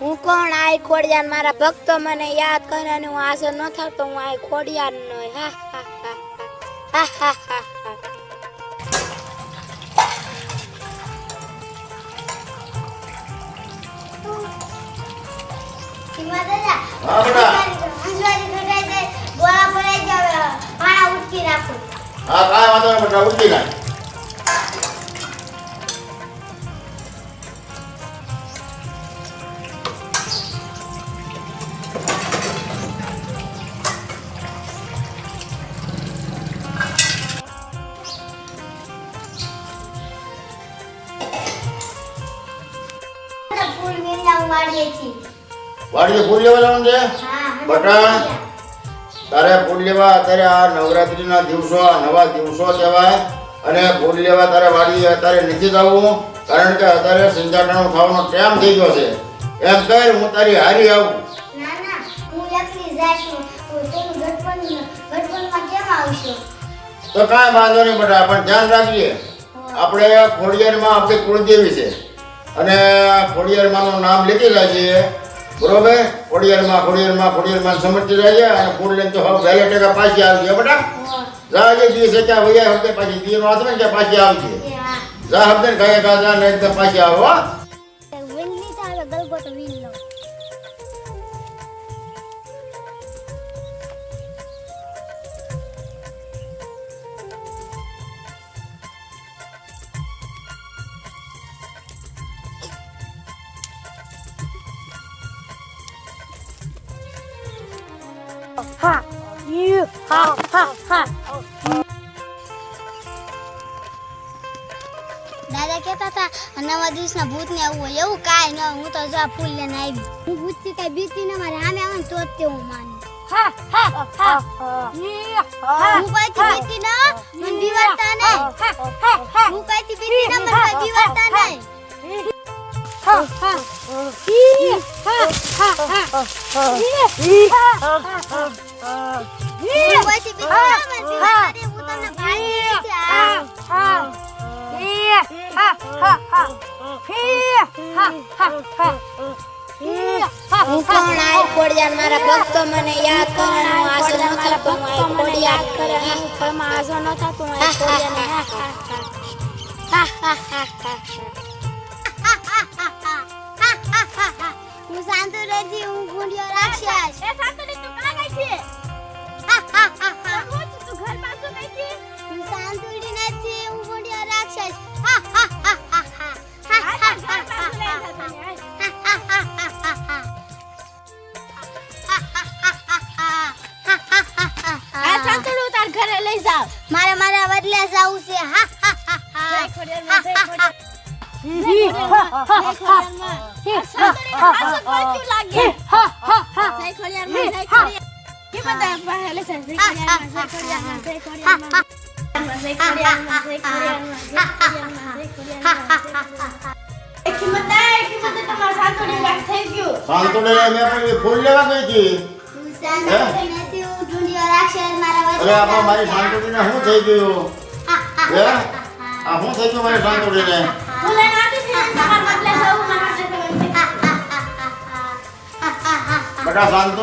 હું કોણ? આય ખોડિયાર મારા ભક્તો મને યાદ કરે અને હું હાજર ન થાવ તો હું આય ખોડિયાર નો હા હા હા હા. હા કાંઈ વાંધો નહીં ઉઠી નાખ. વાડીએ ફૂલ લેવા જવાનું છે બટાણ તારે ફૂલ લેવા અત્યારે આ નવરાત્રિના દિવસો આ નવા દિવસો કહેવાય. અને ફૂલ લેવા તારે વાડી અત્યારે નથી જવું કારણ કે અત્યારે સિંચાટાણું થવાનો ટાઈમ થઈ ગયો છે. એમ કહી હું તારી હારી આવું. તો કાંઈ વાંધો નહીં બટા પણ ધ્યાન રાખીએ આપણે ખોડિયારમાં આપણી કુળદેવી છે. અને ખોડિયારમાંનું નામ લીધી જાય બરોબર? ખોડિયારમાં ખોડિયારમાં ખોડિયારમાં સમજતી જાય અને ફૂડ લઈને તો હવે વહેલા ટકા પાછી આવજે હો બેટા. જે દિવસે ક્યાં વૈયા હપ્તે પાછી દીનો હાથ ને ત્યાં પાછી આવજે. જા હપ્તે ગયા ગયા જા ને એકદમ પાછી આવો દાદા કહેતા હતા નવા દિવસના ભૂત ને આવું હોય એવું કાંઈ ન હું તો જો આ ફૂલ લઈને આવી. હું ભૂતથી કઈ બીતી ને મારે. સામે આવે ને તો જ તે હું માનું હા કઈથી બીતી ના મને બીવાડતા નહીં. હું કઈથી બીતી ના મને કોઈ નહીં. હું કોણ આય કોડિયાર મારા ભક્તો મને યાદ કરો હું આસો ન થતો હું આય કોડિયાર કરે હું ફળમાં આસો ન થતો હું આય કોડિયાર હા હા હા હા હા હા હા. હા હું શાંતુ રહેતી હું ગુંડિયો રાક્ષસ એ સાંતલી તું કાં ગઈ છે તું ઘર પાછું ગઈ છે હું શાંતુડી નથી હું ગુંડિયો રાક્ષસ હા સાંતળું તાર ઘરે લઈ જાવ મારે મારા બદલે જવું છે હા હા હા હા મારી શાંતુડી ને શું થઈ ગયું મારી શાંતુડી ને બટા શાંત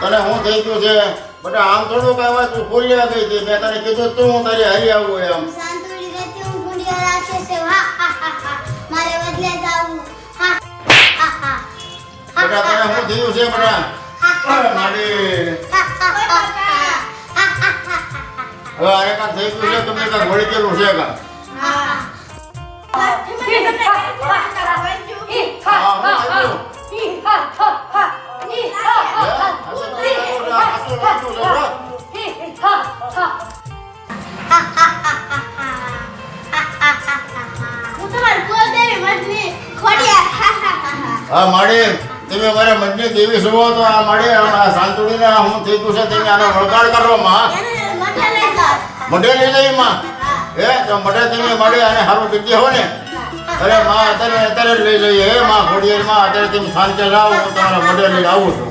તને હું થઈ ગયું છે બટા આમ થોડું કઈ વાત તું ફોલિયા ગઈ હતી મેં તને કીધું તું હું તારે હરી આવું એમ. બટા તને હું થયું છે બટા મારી. હવે કાં થઈ ગયું છે તમને કાં વળકેલું છે કાં હા હા. હા હા, માડી, તમે મારા મનની દેવી સુવો તો આ માડી, આ સાંતુડીને હું થઈ ગયું છે, તમે આનો વળગાડ કરો, માં. મઢે લઈ જઈ માં. એ તો મઢે તમે માડી અને સારું કીધી હો ને. અરે, માં, અત્યારે અત્યારે જ લઈ જઈએ, હે, માં ખોડિયાર માં અત્યારે તમે શાંતિ લાવો હું તમારા મઢે લઈ આવું છું.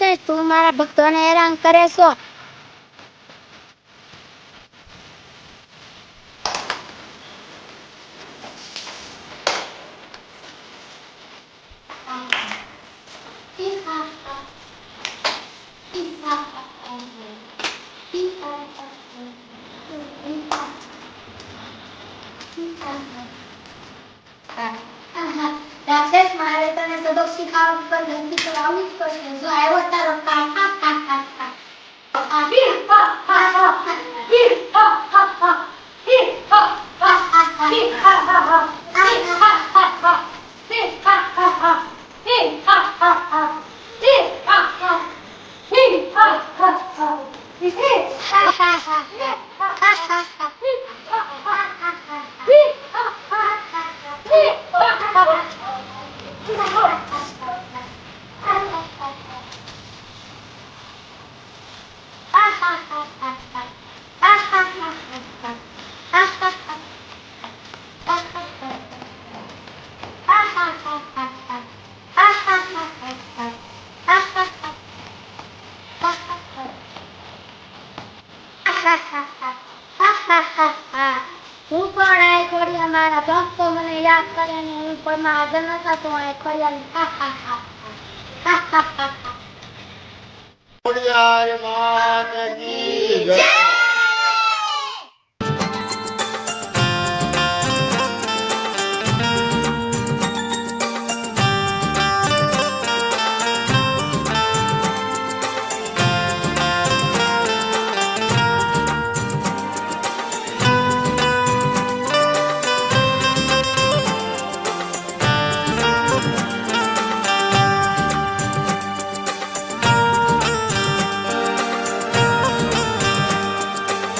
છે તું મારા ભક્તોને હેરાન કરે છો. વ્યવસ્થિત આ ઉપર ધરતી પર આવવું જ પડશે. જો આવ્યો તારો કાકા કાકા કાકા આવી હા હા હા. ને હું પણ આગળ ન થતો હોય ખોડિયાર માતા કી જય